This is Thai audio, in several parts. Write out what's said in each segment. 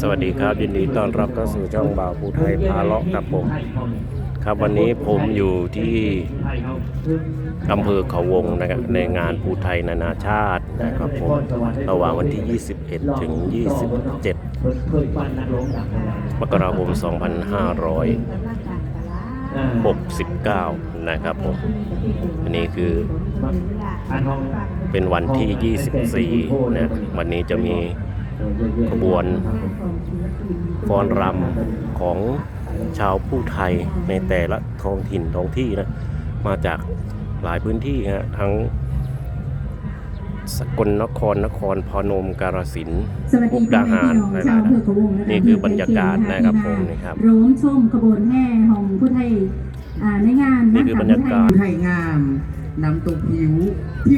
สวัสดีครับยินดีต้อนรับเข้าสู่ช่องบ่าวภูไทยพาเลาะครับผม ครับวันนี้ผมอยู่ที่อำเภอเขาวงนะครับในงานภูไทยนานาชาตินะครับผมระหว่างวันที่ 21 ถึง 27 มกราคม 2569 นะครับผมอันนี้คือเป็นวันที่ 24 นะวันนี้จะมี ขบวนฟ้อนรำของชาวผู้ไทยในแต่ละท้องถิ่นท้องที่นะมาจากหลายพื้นที่ฮะทั้งสกลนครนครพนมกาฬสินธุ์สวัสมุดีกดาหารพี่นะน้องคชารัวบอำเภอขวงนะคะนี่คือบรรยากาศนะครับผมนะครับร่วมชมขบวนแห่ของผู้ไทยอ่าในงานนี่คือบรรยากาศไทยงามนำตกผิว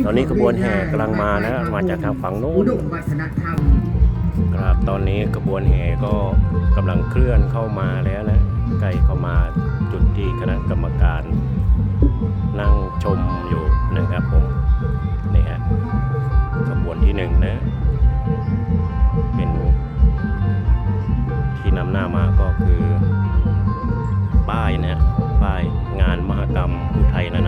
ตอนนี้ขบวนแห่กำลังมานะมาจากทางฝั่งโน้นอุดมวัฒนธรรม ครับตอนนี้กระบวนแห่ก็กำลังเคลื่อนเข้ามาแล้วนะใกล้เข้ามาจุดที่คณะกรรมการ นั่งชมอยู่นะครับผมนี่ฮะขบวนที่หนึ่งนะ เป็นที่นำหน้ามาก็คือ ป้ายนะป้ายงานมหกรรมอุทัยนา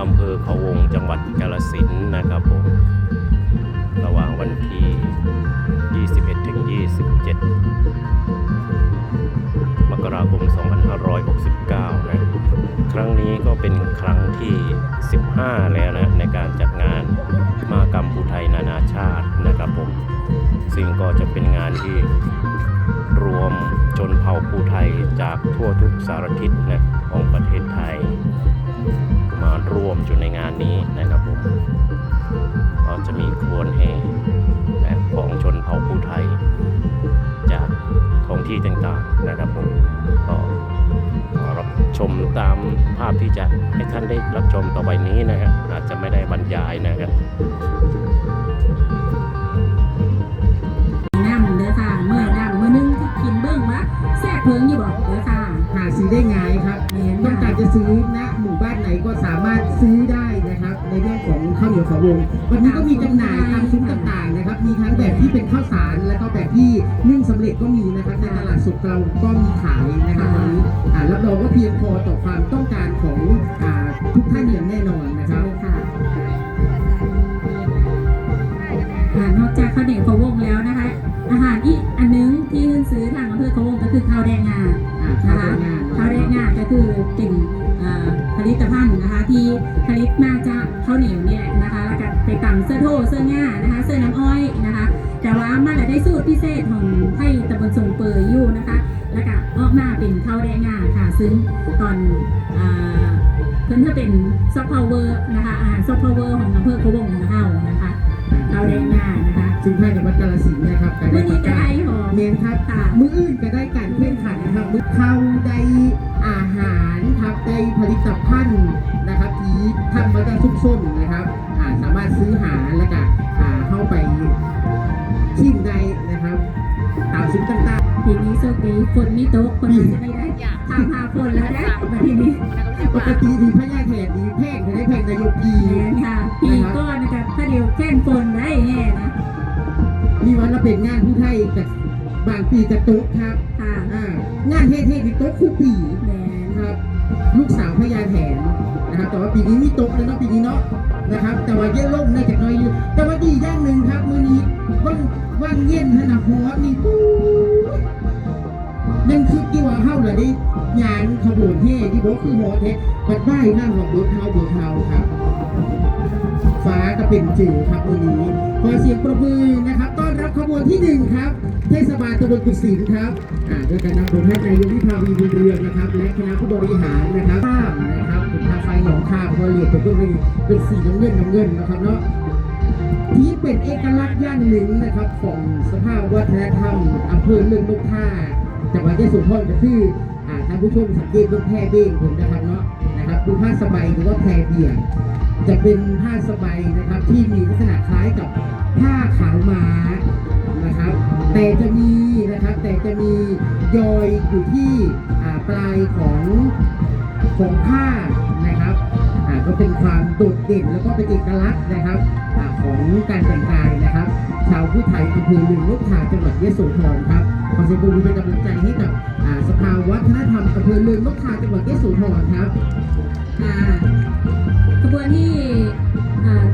อำเภอเขาวงจังหวัดกาฬสินนะครับผมระหว่างวันที่ 21ถึง27 มกราคม 2569 นะ ครั้งนี้ก็เป็นครั้งที่ 15 แล้วนะ ในการจัดงานมหกรรมภูไทยนานาชาตินะครับผม ซึ่งก็จะเป็นงานที่รวมชนเผ่าภูไทยจากทั่วทุกสารทิศนะของประเทศไทย ร่วมอยู่ในงานนี้นะครับผมก็จะมีขบวนแห่นะของชนเผ่าภูไทย จากท้องที่ต่างๆนะครับผมก็รับชมตามภาพที่จะให้ท่านได้รับชมต่อไปนี้นะครับอาจจะไม่ได้บรรยายนะครับน้ำเด้อค่ะเมื่อน้ำเมื่อนึงก็กินเบิ้งวะแซ่บเพิงอยู่บอกเด้อค่ะหาซื้อได้ไงครับแม่นต้องการจะซื้อณหมู นไหนก็สามารถซื้อได้นะครับ ในเรื่องของข้าวเหนียวขาววง วันนี้ก็มีจำหน่ายตามซุ้มต่างๆนะครับ มีทั้งแบบที่เป็นข้าวสาร แล้วก็แบบที่นึ่งสำเร็จก็มีนะครับ ในตลาดสดเราก็มีขายนะครับวันนี้อ่ารับรองว่าเพียงพอต่อความต้องการของอ่าทุกท่านอย่างแน่นอนนะครับ ค่ะอ่านอกจากข้าวเหนียวขาววงแล้วนะคะ อาหารอีกอันนึงที่ซื้อทางอำเภอขาววงก็คือข้าวแดงงาอ่านะข้าวคะแดงงานข้าวแดงงาก็คือเป็นเอ่อผลิตภั ณฑ์นะคะที่ผลิตมาจากข้าวเหนียวเนี่ยนะคะแล้วก็ไปตำเสื้อโทเสื้อง่านะคะ เสื้อน้ำอ้อยนะคะ แต่ว่ามันได้สูตรพิเศษของไทยตะบนทรงเปยอยู่นะคะ แล้วก็ออกมาเป็นข้าวแดงงาค่ะ ซึ่งตอนอ่าเพิ่นจะเป็นซอฟต์พาวเวอร์นะคะอาหารซอฟต์พาวเวอร์ของอำเภอขวงของเรานะคะข้าวแดงงานะคะซึ่งท่านจังหวัดกาฬสินธุ์นะครับก็เมื่ได้อปนี้ระก็กาได้ศหอมเมนครับตามืออื่นก็ได้ ฝนมีตกคนอาจจะไม่ได้ทำหาฝนแล้วนะมาทีนี้ๆปกติดีพญาแถดดีแพงจะได้แพงนายกดีแม่นค่ะปีก้อนนะคะถ้าเดียวแค่นฝนได้แน่นะมีวันละเป็นงานผู้ไทยกับบางปีกระตุกครับค่ะอ่างานเท่ๆที่โต๊ะคู่ปีแม่นนะครับ ลูกสาวพญาแถนนะครับแต่ว่าปีนี้มีตกแล้วเนาะปีนี้เนาะนะครับ แต่ว่าเยอะล่มน่าจะน้อยอยู่ แต่ว่าดีอย่างหนึ่งครับมื้อนี้ว่างว่างเย็นขนาดหัวนี่ปู๊ดนั่น คือที่ว่าเฮาเลยได้ยานขบวนเท่ที่บอกคือหอเทบัดได้นั่งของบุญเฮาบุญเฮาครับ ฟ้าก็เป็นจืดครับวันนี้ขอเสียงประมือนะครับ ต้อนรับขบวนที่หนึ่งครับ เทศบาลตำบลกุศินครับอ่าโดยการนำโดยท่านนายกวิภาวีบุญเรืองนะครับ และคณะผู้บริหารนะครับข้ามนะครับผมทางไฟหนองคามพอเหลียดตกก็เป็นเป็นสีน้ำเงินน้ำเงินนะครับเนาะที่เป็นเอกลักษณ์ย่างหนึ่งนะครับ ของสภาพวัฒนธรรมอำเภอเมืองนกท่า จังหวัดยะโสธรก็คืออ่ท่านผู้ชมสังเกตเบื้อแพร่เบ้งผมนะครับเนาะนะครับคือผ้าสบายหรือว่าแพรเบี่ยจะเป็นผ้าสบายนะครับที่มีลักษณะคล้ายกับผ้าขาวม้านะครับ แต่จะมีนะครับแต่จะมียอยอยู่ที่ปลายของของผ้านะครับก็เป็นความโดดเด่นแล้วก็เป็นเอกลักษณ์นะครับของการแต่งกายนะครับ ชาวผู้ไทยอำเภอลืมลูกทาจังหวัดยะโสธรครับ ขอเสียงปรบมือเป็นกำลังใจให้กับสภาวัฒนธรรมอำเภอเลืองนกทาจังหวัดยะโสธรครับ อ่ากบวนที่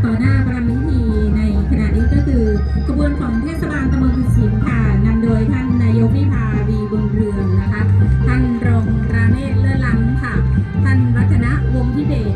ต่อหน้าประมิธีในขณะนี้ก็คือขบวนของเทศบาลตำบลกุศิมค่ะนำโดยท่านนายกพิพาวีบุญเรืองนะคะ ท่านรองราเมศเลื่อนลังค่ะ ท่านวัฒนะวงศ์พิเดช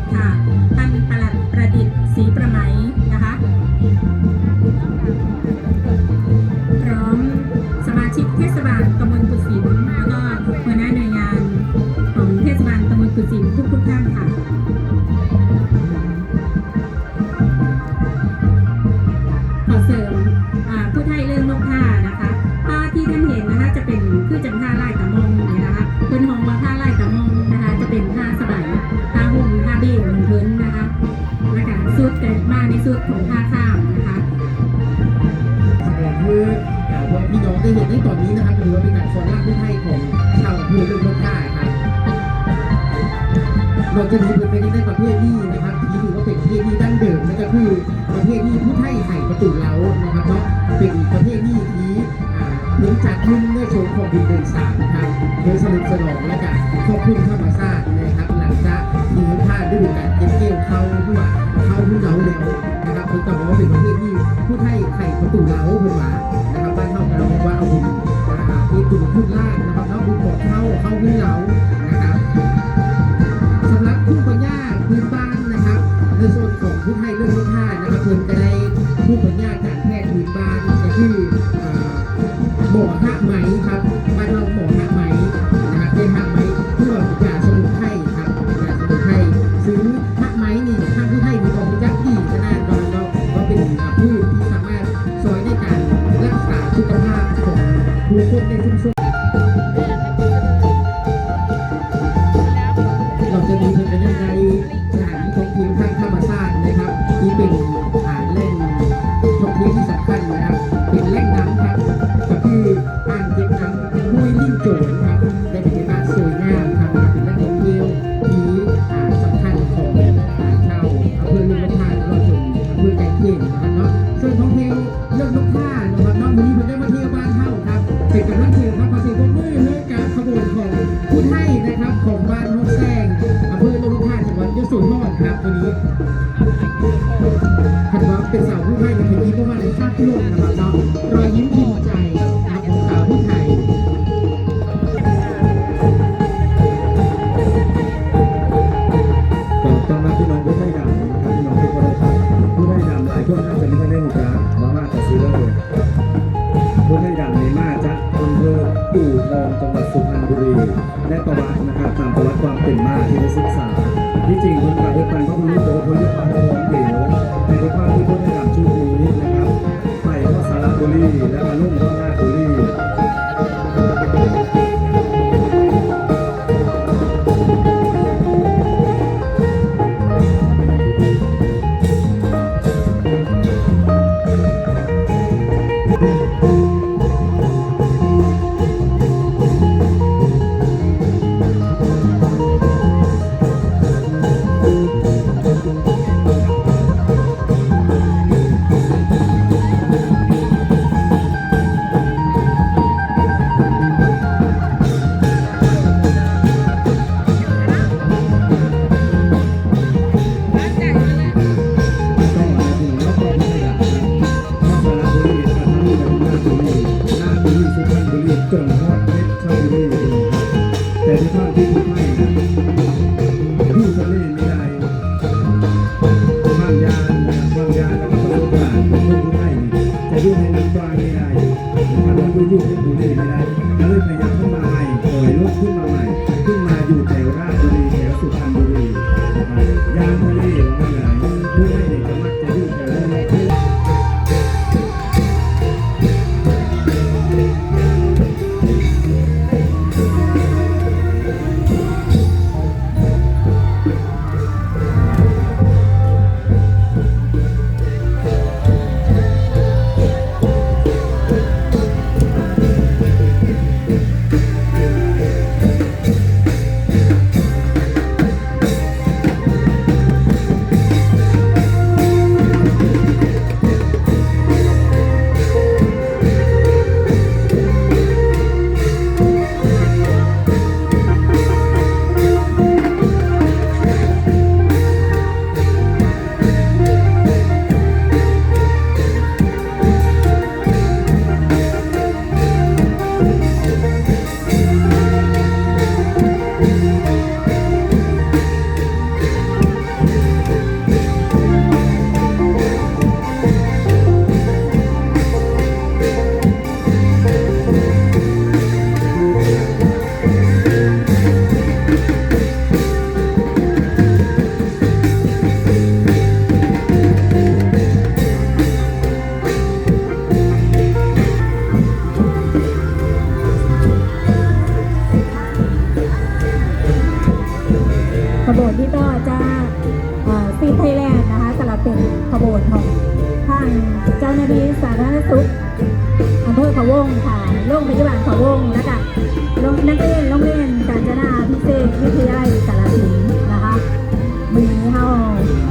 คุณล่านะครับแล้วบุกดเข้า ยุ่งให้มันปลายไม่ได้มันยุ่งให้กูได้ไม่ได้ นักเรียนโรงเรียนกาญจนาพิเศษวิทยาลัยกาฬสินนะคะมือนี้เรา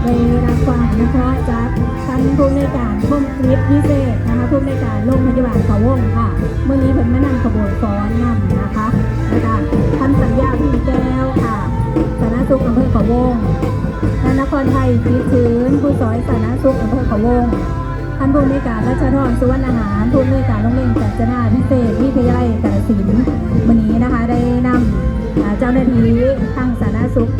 ได้รับความนุเคะจากท่านผู้ในวยการคมคลิปพิเศษนะคะผู้ในวยการโรงพยาบาลเขาวงค่ะเมื่อนี้เพิ่นมานำขบวนฟ้อนนำนะคะแล้วก็ท่านสัญญาพี่แก้วค่ะสาธารณสุขอำเภอเขาวงนนครไทยจีชื้นผู้สอยสาธารณสุขอำเภอเขาวงานผู้ในวยการรัชทรสุวรรณอาหารผู้ในวยการโรงเรียนกาจนาพิเศษวิทยาลัยกาฬสินธุ์วันนี้นะคะได้นำเจ้าหน้าที่ทางสาธารณสุข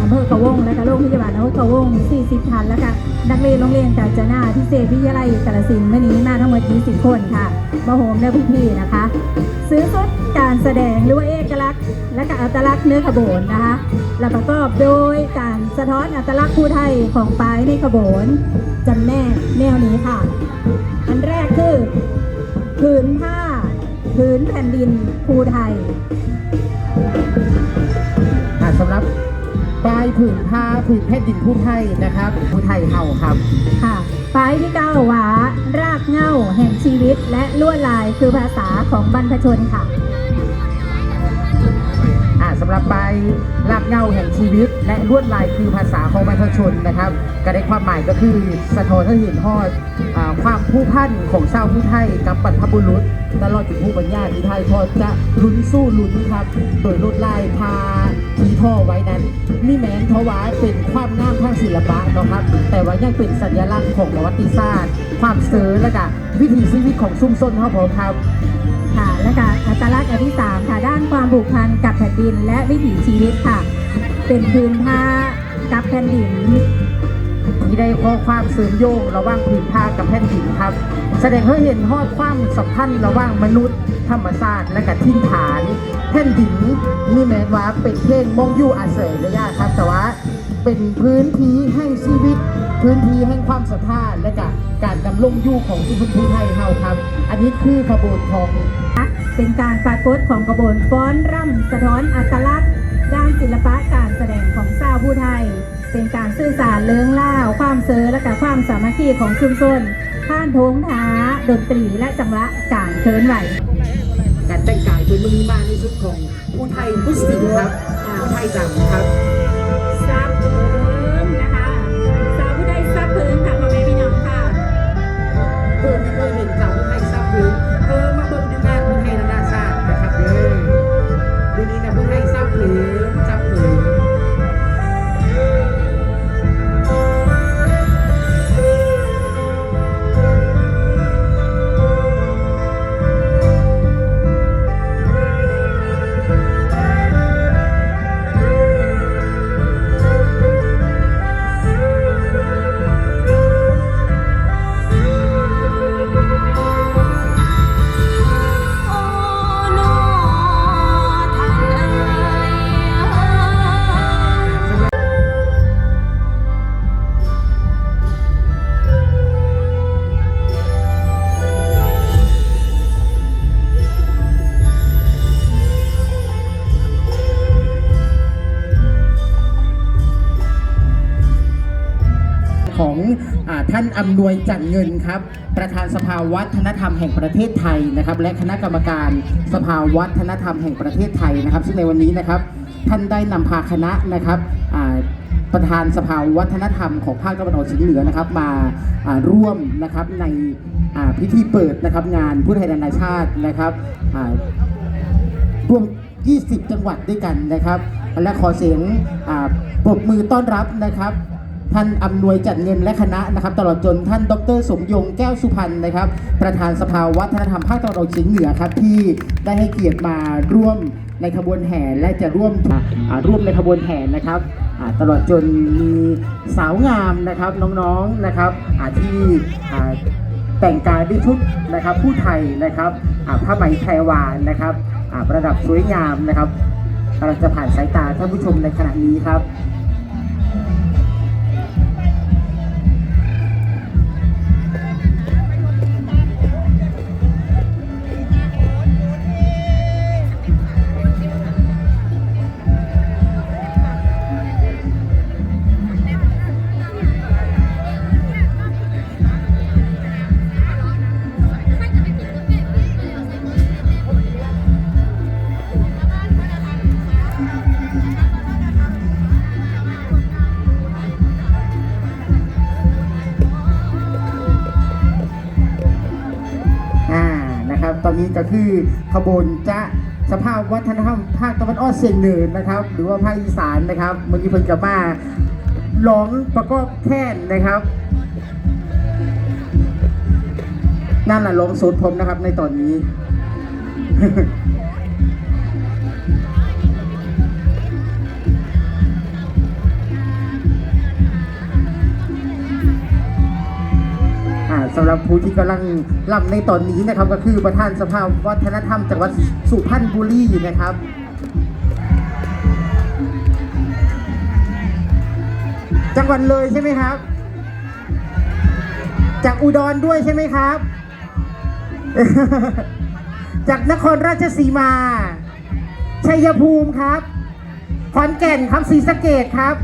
อำเภอเขาวงและก็โรงพยาบาลอำเภอเขาวง 40ท่านแล้วก็นักเรียนโรงเรียนกาญจนาพิเศษวิทยาลัยกาฬสินธุ์วันนี้มาทั้งหมด20คนค่ะมาโฮมได้พี่ๆนะคะ ซื้อสดการแสดงหรือว่าเอกลักษณ์ และก็อัตลักษณ์เนื้อขบวนนะคะและประกอบโดยการสะท้อนอัตลักษณ์ผู้ไทยของปลายในขบวน จำแนกแนวนี้ค่ะ อันแรกคือผืนผ้าผืนแผ่นดินภูไทยอ่าสำหรับปลายผืนผ้าผืนแผ่นดินผู้ไทยนะครับผู้ไทยเฮาครับค่ะปลายที่เก้าหวารากเหง้าแห่งชีวิตและลวดลายคือภาษาของบรรพชนค่ะอ่าสำหรับใบลากเหงาแห่งชีวิต และลวดลายคือภาษาของประชาชนนะครับก็ได้ความหมายก็คือสะท้อนให้เห็นฮอดความผู้พันของชาวผู้ไทยกับบรรพบุรุษตลอดถึงผู้บรรยายที่ไทยทอจะลุ้นสู้ลุ้นครับ โดยลวดลายพาทีท่อไว้นั้นนี่แม้นเพราะว่าเป็นความงามทางศิลปะนะครับ แต่ว่ายังเป็นสัญลักษณ์ของประวัติศาสตร์ ความเสอและก็วิถีชีวิตของชุมชนเขาผมครับ และก็อัตลักษณ์อันที่สามค่ะด้านความผูกพันกับแผ่นดินและวิถีชีวิตค่ะ เป็นพื้นผ้ากับแผ่นดินที่ได้ข้อความเสริมโยงระหว่างผืนผ้ากับแผ่นดินครับ แสดงให้เห็นฮอดความสัมพันธ์ระหว่างมนุษย์ ธรรมชาติและกับทินฐานแผ่นดินนี่แม้ว่าเป็นเพลงมองอยู่อาศัยระยะครับ แต่ว่าเป็นพื้นที่แห่งชีวิต พื้นที่แห่งความศรัทธาและกับ การดำรงอยู่ของชุมชนผู้ไทยเฮาครับ อันนี้คือขบวนของเป็นการปรากฏของกระบวนฟ้อนร่ำสะท้อนอัตลักษณ์ ด้านศิลปะการแสดงของชาวผู้ไทย เป็นการสื่อสารเรื่องล่าความเซอและกับความสามัคคีของชุมชนผ่านโทงท้าดนตรีและจังหวะการเคลื่อนไหวการแต่งกายเป็นมือมาในชุดของผู้ไทยมุสลิมครับไทยดำครับำนวยจันเงินครับ ประธานสภาวัฒนธรรมแห่งประเทศไทยนะครับ และคณะกรรมการสภาวัฒนธรรมแห่งประเทศไทยนะครับ ซึ่งในวันนี้นะครับ ท่านได้นำพาคณะนะครับประธานสภาวัฒนธรรมของภาคตะวันออกเฉียงเหนือนะครับมาร่วมนะครับในพิธีเปิดนะครับงานผู้ไทยนานาชาตินะครับอ่ารวม 20 จังหวัดด้วยกันนะครับ และขอเสียงปรบมือต้อนรับนะครับ ท่านอำนวยจัดเงินและคณะนะครับ ตลอดจนท่านดรสมยงแก้วสุพรรณนะครับ ประธานสภาวัฒนธรรมภาคตะวันออกเฉียงเหนือครับที่ได้ให้เกียรติมาร่วมในขบวนแห่และจะร่วมอ่าร่วมในขบวนแห่นะครับอ่าตลอดจนมีสาวงามนะครับน้องๆนะครับอ่าที่อ่าแต่งกายด้วยชุดนะครับผู้ไทยนะครับอ่าผ้าไหมแพรวานนะครับอ่าประดับสวยงามนะครับกำลังจะผ่านสายตาท่านผู้ชมในขณะนี้ครับ ก็คือขบวนจะสภาพวัฒนธรรมภาคตะวันออกเฉียงเหนือนะครับ หรือว่าภาคอีสานนะครับเมื่อกี้เพิ่นกับมาร้องประกอบแค้นนะครับ นั่นแหละลงสุดผมนะครับในตอนนี้ สำหรับผู้ที่กำลังรับในตอนนี้นะครับ ก็คือประธานสภาวัฒนธรรมจังหวัดสุพรรณบุรีนะครับจังหวัดเลยใช่ไหมครับ จากอุดรด้วยใช่ไหมครับ จากนครราชสีมา ชัยภูมิครับ ขอนแก่นครับศรีสะเกดครับ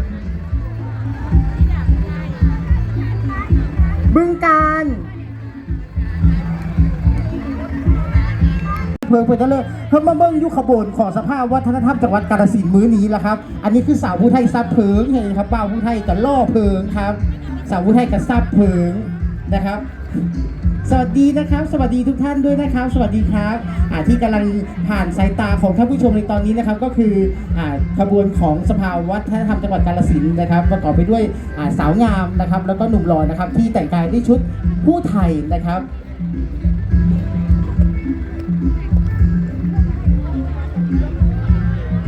บึงการเพิ่งเพิ่งก็เลยเพิ่มมาเบิ่งยุขบวนของสภาพวัฒนธรรมจังหวัดกาฬสินธุ์มื้อนี้ละครับ อันนี้คือสาวผู้ไทยซับเพิงเห็นครับบ่าวผู้ไทยกับล่อเพิงครับ สาวผู้ไทยกับซับเพิงนะครับ สวัสดีนะครับ สวัสดีทุกท่านด้วยนะครับ สวัสดีครับที่กำลังผ่านสายตาของท่านผู้ชมในตอนนี้นะครับ ก็คือขบวนของสภาวัฒนธรรมจังหวัดกาฬสินธุ์นะครับประกอบไปด้วยสาวงามนะครับ แล้วก็หนุ่มหล่อนะครับ ที่แต่งกายด้วยชุดผู้ไทยนะครับ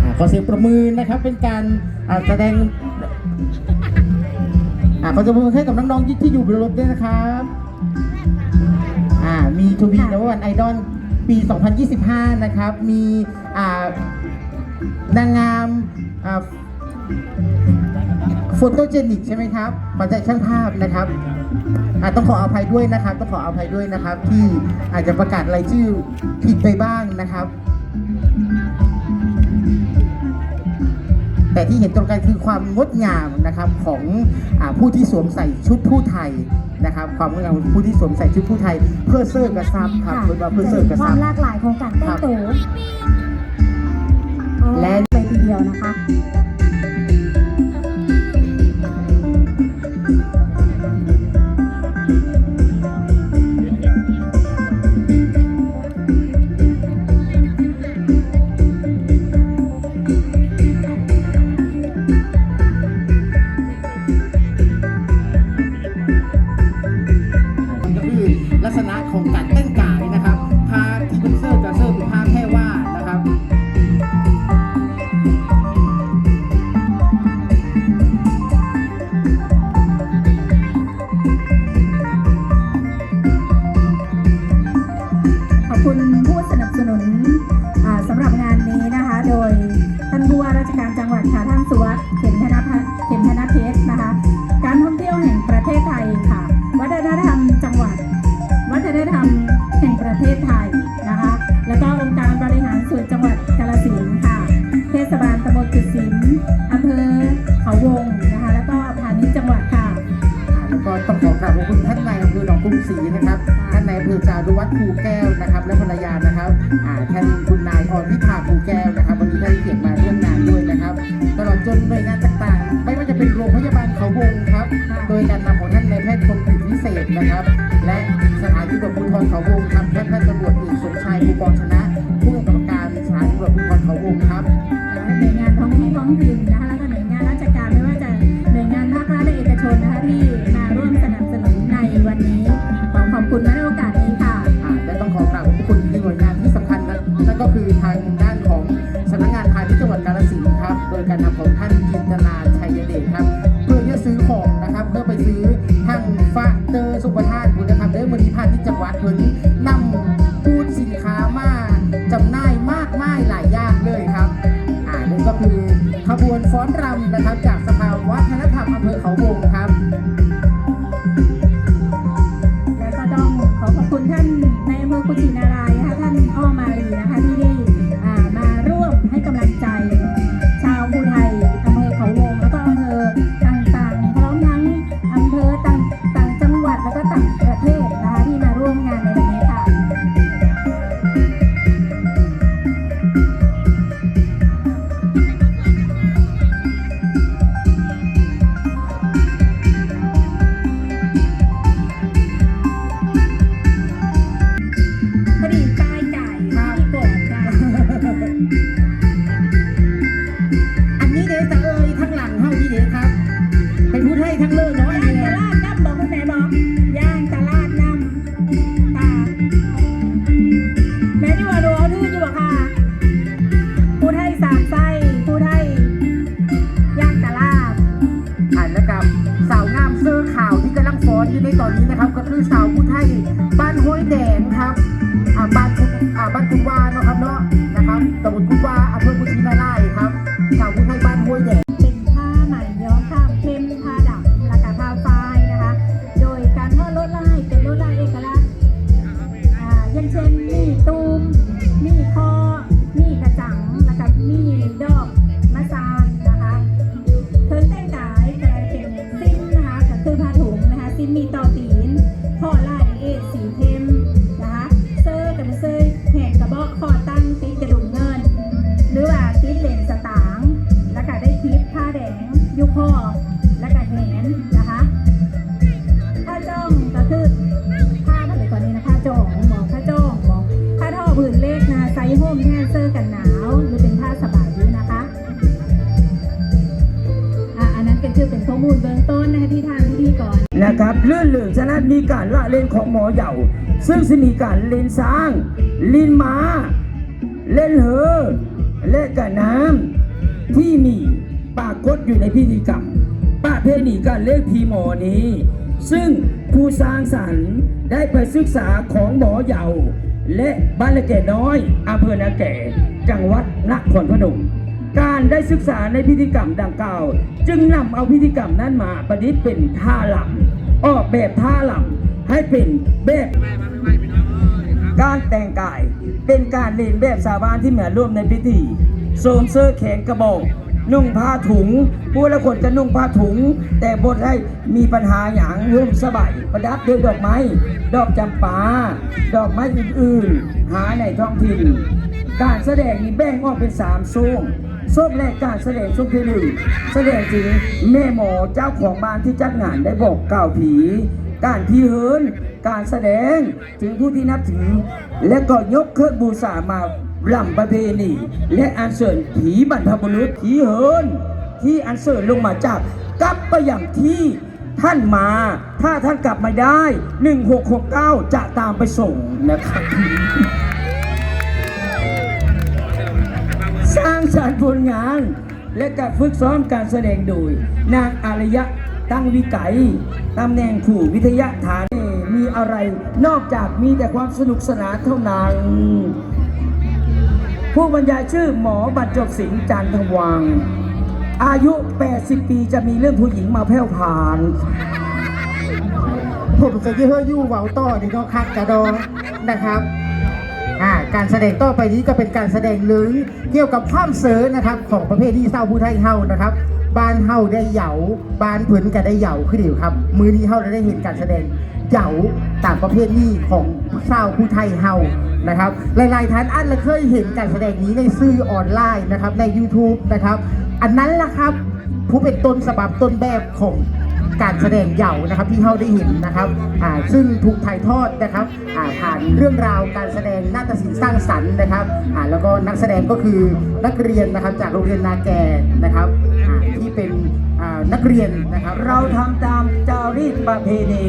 อ่าขอเสียงประมือนะครับเป็นการแสดงอ่าขอเสียงประมือให้กับน้องๆที่อยู่บนรถด้วยนะครับ มีทูบีนวันไอดอลปี 2025 นะครับ มีอ่านางงามโฟโตเจนิกใช่ไหมครับปัจจัยช่างภาพนะครับอ่าต้องขออภัยด้วยนะครับ ต้องขออภัยด้วยนะครับ ที่อาจจะประกาศรายชื่อผิดไปบ้างนะครับ แต่ที่เห็นตรงกันคือความงดงามนะครับของอาผู้ที่สวมใส่ชุดผู้ไทยนะครับ ความงดงามของผู้ที่สวมใส่ชุดผู้ไทย เพื่อเสิร์ฟกระซับครับเพื่อว่าเพื่อเสิร์ฟกระคซัวาบมหลากหลายของการแต่งตัวและเลยทีเดียวนะคะ ท่านจินตนาชัย ซึ่งจะมีการเล่นสร้าง ลินม้า เล่นเหอและกะน้ำที่มีปรากฏอยู่ในพิธีกรรมประเพณีการเล่นพีหมอนี้ ซึ่งผู้สร้างสรรค์ได้ไปศึกษาของหมอเหย่าและบ้านละแก่น้อยอำเภอนาแก่ จังหวัดนครพนมการได้ศึกษาในพิธีกรรมดังกล่าว จึงนำเอาพิธีกรรมนั้นมาประดิษฐ์เป็นท่าหลำออกแบบท่าหลำ ให้เป็นแบบการแต่งกายเป็นการเล่นแบบสาวบ้านที่มาร่วมในพิธีโสวมเสื้อแขนกระบอกนุ่งผ้าถุงผู้ละคนจะนุ่งผ้าถุง แต่บทให้มีปัญหาอย่างห่มสบายประดับด้วยดอกไม้ ดอกจำปา ดอกไม้อื่นๆ หาในท้องถิ่น การแสดงนี้แบ่งออกเป็นสามโซ่งโซ่งแรกการแสดงโซ่งที่หนึ่งแสดงถึงแม่หมอเจ้าของบ้านที่จัดงานได้บอกกล่าวผี การที่เหินการแสดงถึงผู้ที่นับถือ และก็ยกเครื่องบูชามารำประเพณีและอัญเชิญผีบรรพบุรุษผีเหิน ที่อัญเชิญลงมาจากกลับไปอย่างที่ท่านมา ถ้าท่านกลับมาได้ 1669 จะตามไปส่งนะครับสร้างสรรค์ผลงานและการฝึกซ้อมการแสดงโดย นางอารยะ ตั้งวิกัยตำแหน่งผู้วิทยาฐานมีอะไรนอกจากมีแต่ความสนุกสนานเท่านั้น ผู้บรรยายชื่อหมอบรรจบสิงห์จันทวัง อายุ 80 ปีจะมีเรื่องผู้หญิงมาแผ่วผ่านผมจะยี่ห้อยู่เว้าต่อนี่ก็คักกระดองนะครับ อ่าการแสดงต่อไปนี้ก็เป็นการแสดงลึงเกี่ยวกับความเสรินะครับของประเภทที่เศร้าผู้ไทยเฮานะครับบ้านเฮาได้เหยาบ้านเผืนก็ได้เหยาขึ้นอยู่ครับ มือนี้เฮาได้เห็นการแสดงเหยาตามประเภทนี้ของเศร้าผู้ไทยเฮานะครับหลายๆท่านอาจจะเคยเห็นการแสดงนี้ในสื่อออนไลน์นะครับใน YouTube นะครับ อันนั้นแหละครับผู้เป็นต้นฉบับต้นแบบของ การแสดงเหย่านะครับที่เขาได้เห็นนะครับอ่าซึ่งถูกถ่ายทอดนะครับอ่าผ่านเรื่องราวการแสดงนาฏศิลป์สร้างสรรค์นะครับอ่าแล้วก็นักแสดงก็คือนักเรียนนะครับจากโรงเรียนนาแกนะครับ ที่เป็นนักเรียนนะครับเราทำตามจารีตประเพณี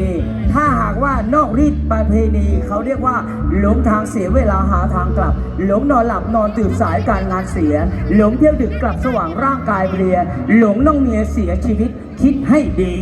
ถ้าหากว่านอกรีตประเพณีเขาเรียกว่าหลงทางเสียเวลาหาทางกลับ หลงนอนหลับนอนตื่นสายการงานเสีย หลงเที่ยวดึกกลับสว่างร่างกายเปลีย หลงน้องเมียเสียชีวิตคิดให้ดี